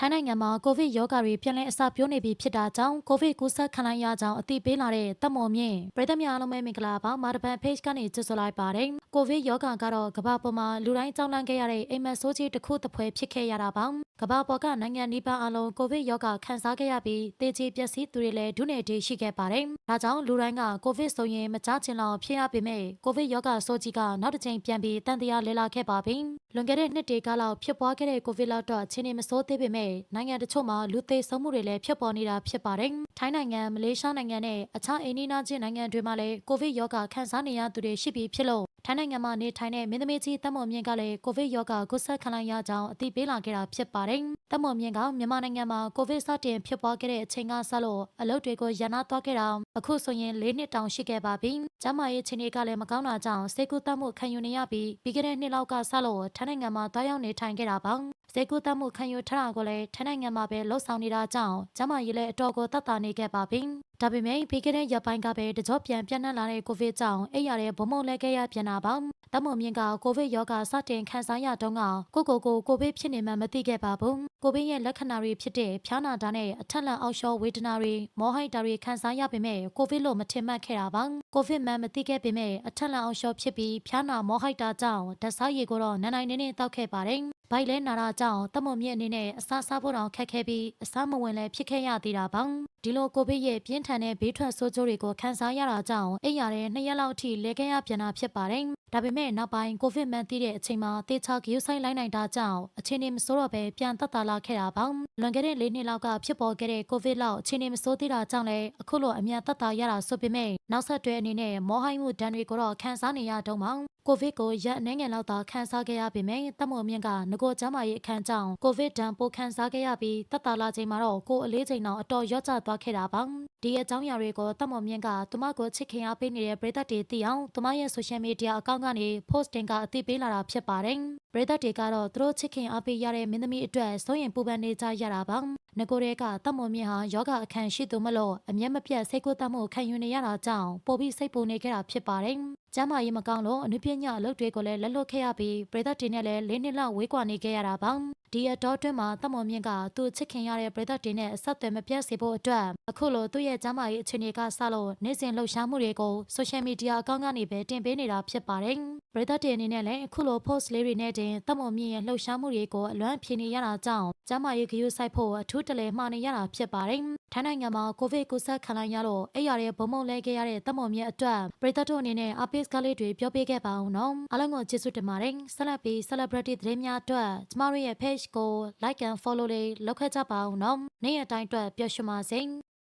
ထိုင်းနိုင်ငံမှာကိုဗစ်ရောဂါတွေပြန်လည်အစပြုနေပြီဖြစ်တာကြောင့်ကိုဗစ်ကူးစက်ခံလိုက်ရကြောင်းအသိပေးလာတဲ့တပ်မွန်မြင့်ပြည်သက်များအားလုံးပဲမင်္ဂလာပါမာတပန် page ကနေကြိုဆိုလိုက်ပါတယ်ကိုဗစ်ရောဂါကတော့ကမ္ဘာပေါ်မှာလူတိုင်းကြောက်လန့်ခဲ့ရတဲ့အိမ်မက်ဆိုးကြီးတစ်ခုတစ်ဖွဲဖြစ်ခဲ့ရတာပါ ကမ္ဘာပေါ်ကနိုင်ငံဒီပအလုံးကိုဗစ်ရောဂါခံစားခဲ့ရပြီးတေချီပျက်စီးသူတွေလည်းဒုနေတေရှိခဲ့ပါတယ်ဒါကြောင့်လူတိုင်းကကိုဗစ်ဆိုရင်မကြချင်လောက်ဖြစ်ရပေမဲ့ကိုဗစ်ရောဂါဆိုးကြီးကနောက်တစ်ချိန်ပြန်ပြီးတန်တရားလဲလာခဲ့ပါပြီလွန်ခဲ့တဲ့နှစ်တေကလောက်ဖြစ်ပွားခဲ့တဲ့ကိုဗစ်လောက်တော့အခြေအနေမဆိုးသေးပေမဲ့နိုင်ငံတချို့မှာလူသေဆုံးမှုတွေလည်းဖြစ်ပေါ်နေတာဖြစ်ပါတယ်။ထိုင်းနိုင်ငံမလေးရှားနိုင်ငံနဲ့အခြားအိန္ဒိယချင်းနိုင်ငံတွေမှာလည်းကိုဗစ်ရောဂါခံစားနေရသူတွေရှိပြီးဖြစ်လို့ ထိုင်းနိုင်ငံမှာနေထိုင်တဲ့မင်းသမီးကြီးတမွန်မြင့်ကလည်းကိုဗစ်ရောဂါကူးစက်ခံလိုက်ရကြောင်းအသိပေးလာခဲ့တာဖြစ်ပါတယ်။တမွန်မြင့်ကမြန်မာနိုင်ငံမှာကိုဗစ်စတင်ဖြစ်ပွားခဲ့တဲ့အချိန်ကစလို့အလုပ်တွေကိုရန်နာသွားခဲ့တာအခုဆိုရင်၄နှစ်တောင်ရှိခဲ့ပါပြီ။ကျန်းမာရေးအခြေအနေကလည်းမကောင်းတာကြောင့်စေကူတမှုခံယူနေရပြီးပြီးခဲ့တဲ့နှစ်လောက်ကစလို့ထိုင်းနိုင်ငံမှာတွားရောက်နေထိုင်ခဲ့တာပါ။စေကူတမှုခံယူထားတာကိုလည်းထိုင်းနိုင်ငံမှာပဲလှုပ်ဆောင်နေတာကြောင့်ကျန်းမာရေးလည်းအတော်ကိုသက်သာနေခဲ့ပါပြီ။ ဒါပေမဲ့ပြီးခဲ့တဲ့ရက်ပိုင်းကပဲတကြောပြန်ပြန့်နှံ့လာတဲ့ကိုဗစ်ကြောင့်အိပ်ရတဲ့ဘုံမုံလဲခဲ့ရပြန်တာပါ။တမုံမြင့်ကကိုဗစ်ရောဂါစတင်ခံစားရတုန်းကကိုကိုကိုကိုဗစ်ဖြစ်နေမှမသိခဲ့ပါဘူး။ကိုဗစ်ရဲ့လက္ခဏာတွေဖြစ်တဲ့ဖျားနာတာနဲ့အထက်လန်အောက်လျှောဝေဒနာတွေမောဟိုက်တာတွေခံစားရပေမဲ့ကိုဗစ်လို့မထင်မှတ်ခဲ့တာပါ။ကိုဗစ်မှန်မသိခဲ့ပေမဲ့အထက်လန်အောက်လျှောဖြစ်ပြီးဖျားနာမောဟိုက်တာကြောင့်ဓာတ်စားရည်ကိုတော့နန်းနိုင်နေနေတောက်ခဲ့ပါတယ်။ဘိုက်လဲနာတာကြောင့်တမုံမြင့်အနေနဲ့အစားစားဖို့တောင်ခက်ခဲပြီးအစားမဝင်လည်းဖြစ်ခဲ့ရသေးတာပါဒီလိုကိုဗစ်ရဲ့ပြင်းထန်တဲ့ဘေးထွက်ဆိုးကျိုးတွေကိုခံစားရတာကြောင့်အိပ်ရတဲ့နှစ်ရက်လောက်အထိလဲခဲ့ရပြန်တာဖြစ်ပါတယ်ဒါပေမဲ့နောက်ပိုင်းကိုဗစ်မှန်သိတဲ့အချိန်မှာတေချာဂရုစိုက်လိုက်နိုင်တာကြောင့်အခြေအနေမဆိုးတော့ပဲပြန်သက်သာလာခဲ့တာပါလွန်ခဲ့တဲ့၄နှစ်လောက်ကဖြစ်ပေါ်ခဲ့တဲ့ကိုဗစ်လောက်အခြေအနေမဆိုးသေးတာကြောင့်လည်းအခုလိုအမြန်သက်သာရတာဆိုပေမဲ့နောက်ဆက်တွဲအနေနဲ့မောဟိုင်းမှုဒဏ်တွေကိုတော့ခံစားနေရတော့မှာ ကိုဗစ်ကိုရက်အနေငယ်လောက်သာခံစားခဲ့ရပေမဲ့တပ်မွန်မြင့်ကငကိုကျမ်းမာရေးအခန်းကြောင့်ကိုဗစ်ဒဏ်ပိုခံစားခဲ့ရပြီးတက်တာလာချိန်မှာတော့ကိုအလေးချိန်တော့အတော်ရော့ကျသွားခဲ့တာပါဒီအကြောင်းအရာတွေကိုတပ်မွန်မြင့်ကသူမကိုချစ်ခင်အားပေးနေတဲ့ပရိသတ်တွေသိအောင်သူမရဲ့ social media အကောင့်ကနေ post တင်ကအသိပေးလာတာဖြစ်ပါတယ်ပရိသတ်တွေကတော့သူတို့ချစ်ခင်အားပေးရတဲ့မင်းသမီးအတွက်စိုးရင်ပူပန်နေကြရတာပါငကိုရဲကတပ်မွန်မြင့်ဟာယောဂအခန်းရှိသူမလို့အမျက်မပြတ်စိတ်ကိုတတ်မှုခံယူနေရတာကြောင့်ပိုပြီးစိတ်ပူနေခဲ့တာဖြစ်ပါတယ်ကျမ်းမာရေးမကောင်းလို့အနုပညာအလုပ်တွေကိုလည်းလက်လွတ်ခဲ့ရပြီးပြည်သက်တွေနဲ့လည်းလေးနှစ်လောက်ဝေးကွာနေခဲ့ရတာပါဒီအတော်တွင်းမှာတမွန်မြင့်ကသူ့ချစ်ခင်ရတဲ့ပြည်သက်တွေနဲ့အဆက်အသွယ်မပြတ်စေဖို့အတွက်အခုလိုသူ့ရဲ့ကျမ်းမာရေးအခြေအနေကစလို့နေ့စဉ်လှုပ်ရှားမှုတွေကို social media အကောင့်ကနေပဲတင်ပေးနေတာဖြစ်ပါတယ်ပြည်သက်တွေအနေနဲ့လည်းအခုလို post လေးတွေနဲ့တင်တမွန်မြင့်ရဲ့လှုပ်ရှားမှုတွေကိုအလွမ်းဖြေနေရတာကြောင့်ကျမ်းမာရေးဂရုစိုက်ဖို့အထူးတလဲမှားနေရတာဖြစ်ပါတယ်ထိုင်းနိုင်ငံမှာကိုဗစ်ကူးစက်ခံလိုက်ရလို့အဲ့ရတဲ့ဘုံမုံလဲခဲ့ရတဲ့တမွန်မြင့်အတွက်ပြည်သက်တို့အနေနဲ့အပိစ်ကလေးတွေပြောပေးခဲ့ပါအောင်နော်အားလုံးကိုကျေးဇူးတင်ပါတယ်ဆက်လက်ပြီး celebrity သတင်းများအတွက်ကျမတို့ရဲ့ page ကို like and follow လေးလုပ်ခဲ့ကြပါအောင်နော်နေ့ရက်တိုင်းအတွက်ပျော်ရွှင်ပါစေ